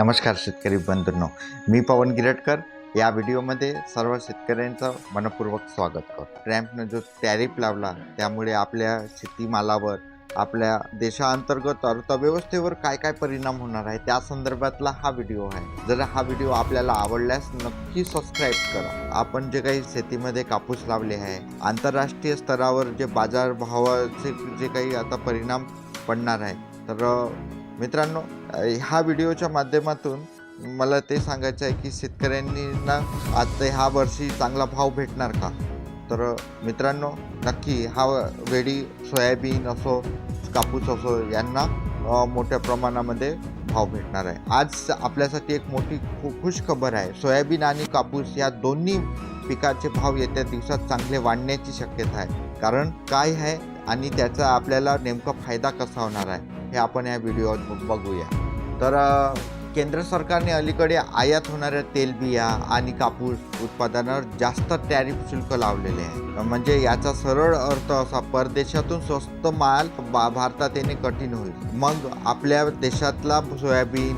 नमस्कार शेतकरी बंधूंनो. मी पवन गिरटकर. या व्हिडिओमध्ये सर्व शेतकऱ्यांचं मनपूर्वक स्वागत करतो. ट्रॅम्पनं जो टॅरिफ लावला त्यामुळे आपल्या शेतीमालावर आपल्या देशाअंतर्गत अर्थव्यवस्थेवर काय काय परिणाम होणार आहे त्या संदर्भातला हा व्हिडिओ आहे. जर हा व्हिडिओ आपल्याला आवडल्यास नक्की सबस्क्राईब करा. आपण जे काही शेतीमध्ये कापूस लावले आहे आंतरराष्ट्रीय स्तरावर जे बाजारभावाचे जे काही आता परिणाम पडणार आहे तर मित्रांनो ह्या व्हिडिओच्या माध्यमातून मला ते सांगायचं आहे की शेतकऱ्यांना आता ह्या वर्षी चांगला भाव भेटणार का? तर मित्रांनो नक्की हा वेळी सोयाबीन असो कापूस असो यांना मोठ्या प्रमाणामध्ये भाव भेटणार आहे. आज आपल्यासाठी एक मोठी खु खुश खबर आहे. सोयाबीन आणि कापूस या दोन्ही पिकाचे भाव येत्या दिवसात चांगले वाढण्याची शक्यता आहे. कारण काय आहे आणि त्याचा आपल्याला नेमका फायदा कसा होणार आहे? हे आपण या व्हिडिओत बघूया. तर केंद्र सरकारने अलीकडे आयात होणाऱ्या तेलबिया आणि कापूस उत्पादनावर जास्त टॅरिफ शुल्क लावलेले आहे. म्हणजे याचा सरळ अर्थ असा परदेशातून स्वस्त माल बा भारतात येणे कठीण होईल. मग आपल्या देशातला सोयाबीन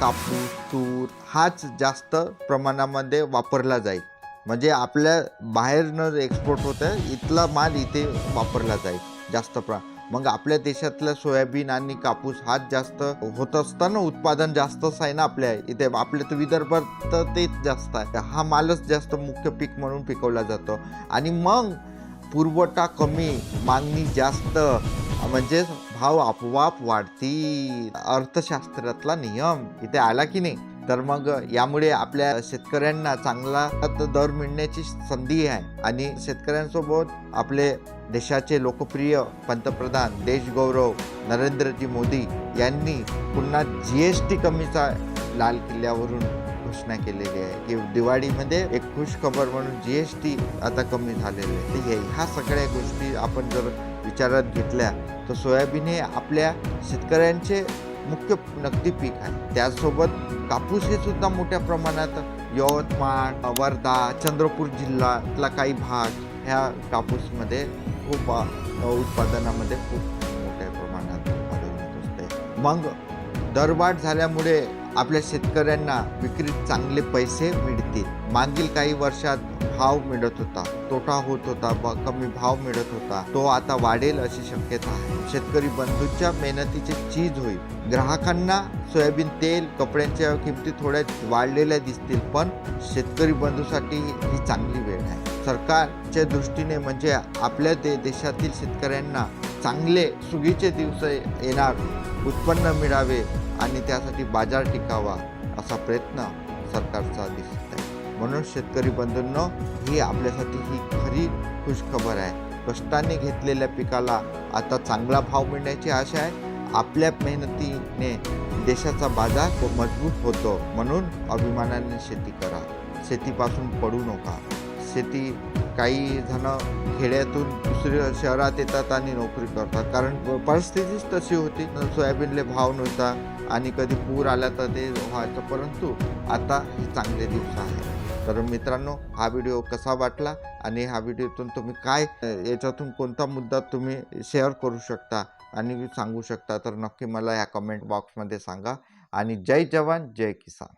कापूस तूर हाच जास्त प्रमाणामध्ये वापरला जाईल. म्हणजे आपल्या बाहेरनं एक्सपोर्ट होतं इथला माल इथे वापरला जाईल जास्त प्र मग आपल्या देशातलं सोयाबीन आणि कापूस हाच जास्त होत असताना उत्पादन जास्तच आहे ना आपल्या इथे. आपल्या तर विदर्भात तर तेच जास्त आहे. हा मालच जास्त मुख्य पीक म्हणून पिकवला जातो. आणि मग पुरवठा कमी मागणी जास्त म्हणजे भाव आपोआप वाढतील. अर्थशास्त्रातला नियम इथे आला की नाही? तर मग यामुळे आपल्या शेतकऱ्यांना चांगला दर मिळण्याची संधी आहे. आणि शेतकऱ्यांसोबत आपले देशाचे लोकप्रिय पंतप्रधान देशगौरव नरेंद्रजी मोदी यांनी पुन्हा जी एस टी कमीचा लाल किल्ल्यावरून घोषणा केलेली आहे. की दिवाळीमध्ये एक खुश खबर म्हणून जी एस टी आता कमी झालेली आहे. तर ह्या सगळ्या गोष्टी आपण जर विचारात घेतल्या तर सोयाबीन हे आपल्या शेतकऱ्यांचे मुख्य नगदी पीक आहे. त्याचसोबत कापूस हे सुद्धा मोठ्या प्रमाणात यवतमाळ वर्धा चंद्रपूर जिल्ह्यातला काही भाग ह्या कापूसमध्ये खूप उत्पादनामध्ये खूप मोठ्या प्रमाणात उत्पादन होत असते मग दरवाढ झाल्यामुळे आपल्या शेतकऱ्यांना विक्रीत चांगले पैसे मिळतील. मागील काही वर्षात भाव मिळत होता. तोटा होत होता ब- कमी भाव मिळत होता. तो आता वाढेल अशी शक्यता आहे. शेतकरी बंधूंच्या मेहनतीची चीज होईल. ग्राहकांना सोयाबीन तेल कपड्यांच्या किमती थोड्या वाढलेल्या दिसतील पण शेतकरी बंधूसाठी ही चांगली वेळ आहे. सरकारच्या दृष्टीने म्हणजे आपल्या दे देशातील शेतकऱ्यांना चांगले सुगीचे दिवस येणार उत्पन्न मिळावे आणि त्यासाठी बाजार टिकावा असा प्रयत्न सरकारचा दिसत आहे. म्हणून शेतकरी बंधूंनो ही आपल्यासाठी ही खरी खुशखबर आहे. कष्टाने घेतलेल्या पिकाला आता चांगला भाव मिळण्याची आशा आहे. आपल्या मेहनतीने देशाचा बाजार मजबूत होतो. म्हणून अभिमानाने शेती करा. शेतीपासून पडू नका. शेती काही जण खेड्यातून दुसऱ्या शहरात येतात आणि नोकरी करतात. कारण परिस्थितीच तशी होती. सोयाबीनले भाव नव्हता आणि कधी पूर आला तर ते व्हायचं. परंतु आता हे चांगले दिवस आहे तर मित्रांनो हा व्हिडिओ कसा वाटला आणि हा व्हिडिओतून तुम्ही काय याच्यातून कोणता मुद्दा तुम्ही शेअर करू शकता आणि सांगू शकता तर नक्की मला ह्या कमेंट बॉक्समध्ये सांगा. आणि जय जवान जय किसान.